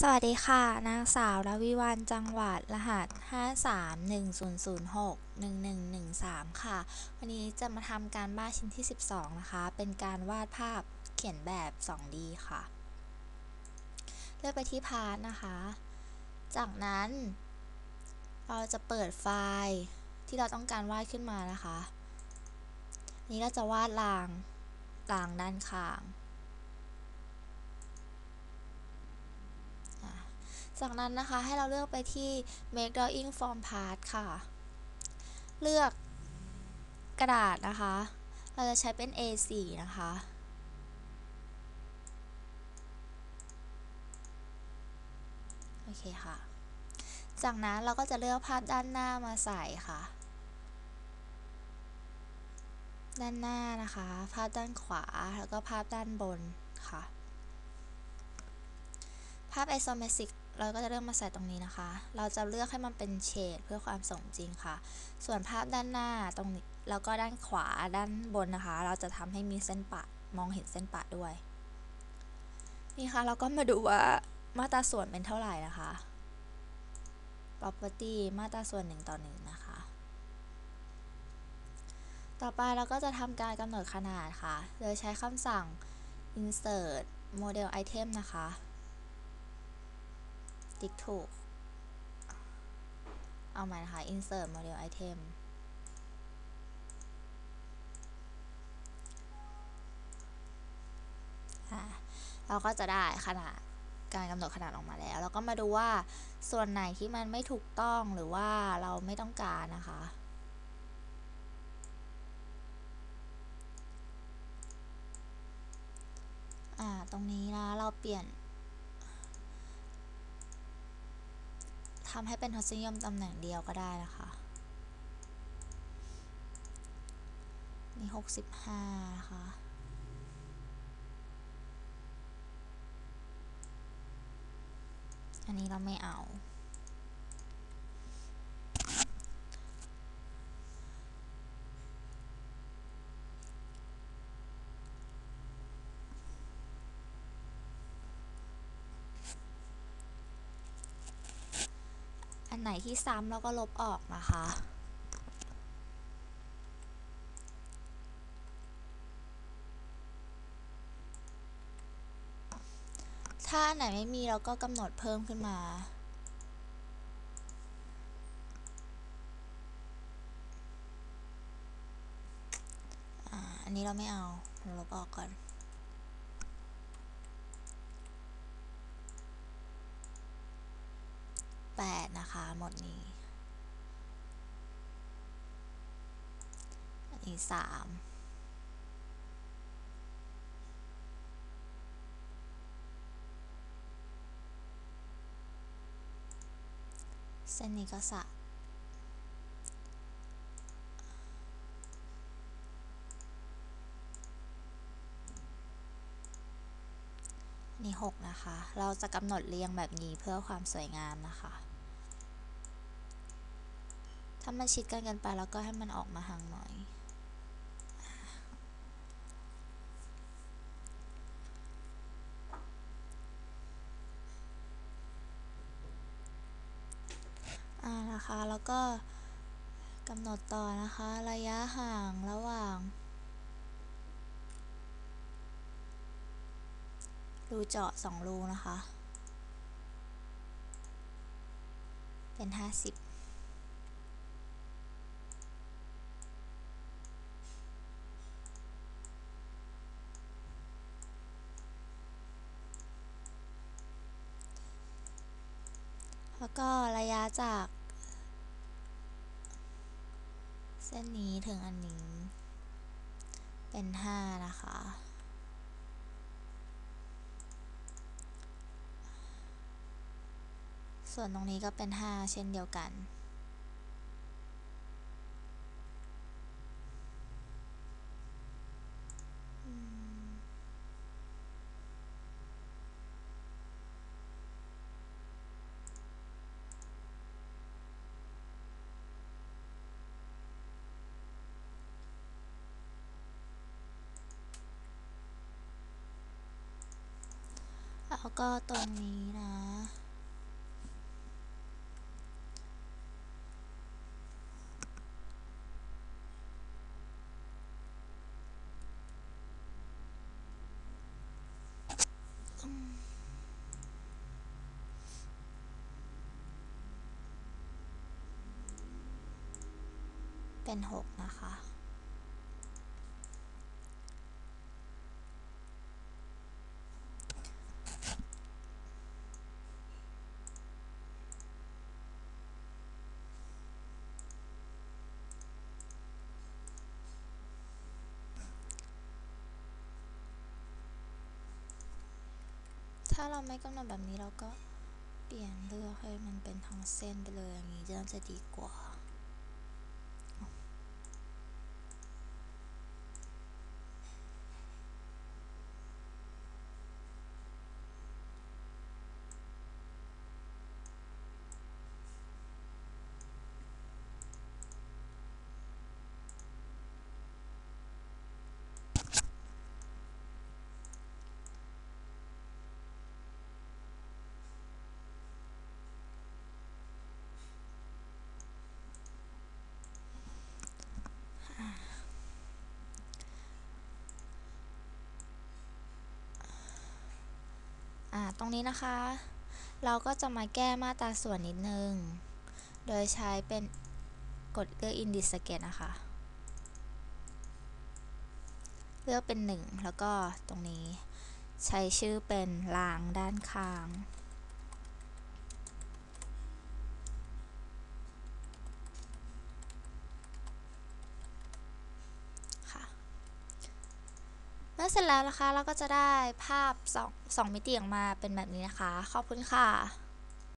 สวัสดีค่ะ นางสาวรวิวรรณจังหวัดรหัส 5310061113 ค่ะ วันนี้จะมาทำการบ้านชิ้นที่ 12 นะคะ เป็นการวาดภาพเขียนแบบ 2D ค่ะ เลือกไปที่พาร์ทนะคะ จากนั้น เราจะเปิดไฟล์ที่เราต้องการวาดขึ้นมานะคะ นี้เราจะวาดรางรางด้านข้าง จากนั้นนะคะให้เราเลือกไปที่ make drawing form part ค่ะ เลือกกระดาษนะคะ เราจะใช้เป็น A4 นะคะโอเคค่ะ จากนั้นเราก็จะเลือกภาพด้านหน้ามาใส่ค่ะ ด้านหน้านะคะ ภาพด้านขวา แล้วก็ภาพด้านบนค่ะ ภาพ isometric เราก็จะเลือกมาใส่ตรงนี้นะคะ เราจะเลือกให้มันเป็นเฉดเพื่อความสมจริงค่ะ ส่วนภาพด้านหน้าตรงนี้แล้วก็ด้านขวาด้านบนนะคะ เราจะทำให้มีเส้นปะมองเห็นเส้นปะด้วย นี่ค่ะเราก็มาดูว่ามาตราส่วนเป็นเท่าไหร่นะคะ property มาตราส่วน1ต่อ1นะคะ ต่อไปเราก็จะทำการกำหนดขนาดค่ะ โดยใช้คำสั่ง insert model item นะคะ ติ๊กถูก เอาใหม่นะคะ insert model item เราก็จะได้ขนาดการกำหนดขนาดออกมาแล้ว แล้วก็มาดูว่าส่วนไหนที่มันไม่ถูกต้องหรือว่าเราไม่ต้องการนะคะ อ่า ตรงนี้นะ เราเปลี่ยน ทำให้เป็นทศนิยมตำแหน่งเดียวก็ได้นะคะนี่หกสิบห้านะคะอันนี้เราไม่เอา อันไหนที่ซ้ำเราก็ลบออกนะคะ ถ้าอันไหนไม่มีเราก็กำหนดเพิ่มขึ้นมาอันนี้เราไม่เอา เราลบออกก่อน แปด นะคะหมดนี้ อันนี้สามเส้นนี้ก็สะนี่หกนะคะ เราจะกำหนดเรียงแบบนี้เพื่อความสวยงามนะคะ ถ้ามันชิดกันกันไปแล้วก็ให้มันออกมาห่างหน่อย อ่านะคะ แล้วก็กำหนดต่อนะคะ ระยะห่างระหว่างรูเจาะสองรูนะคะ เป็นห้าสิบ แล้วก็ระยะจาก เส้นนี้ถึงอันนี้ เป็นห้านะคะ ส่วนตรงนี้ก็เป็นห้าเช่นเดียวกัน แล้วก็ตรงนี้นะ เป็น 6 นะคะาเราไม่กำหนดแบบนี้เราก็เปลี่ยนเลือกให้มันเป็นทางเส้นไปเลยอย่างนี้จะน่าจะดีกว่า ตรงนี้นะคะ เราก็จะมาแก้มาตราส่วนนิดนึง โดยใช้เป็นกดเลือก Index s c a l e นะคะ เลือกเป็น 1 แล้วก็ตรงนี้ ใช้ชื่อเป็นรางด้านข้าง เมื่อเสร็จแล้วนะคะเราก็จะได้ภาพ 2 2 มิติออกมาเป็นแบบนี้นะคะ ขอบคุณค่ะ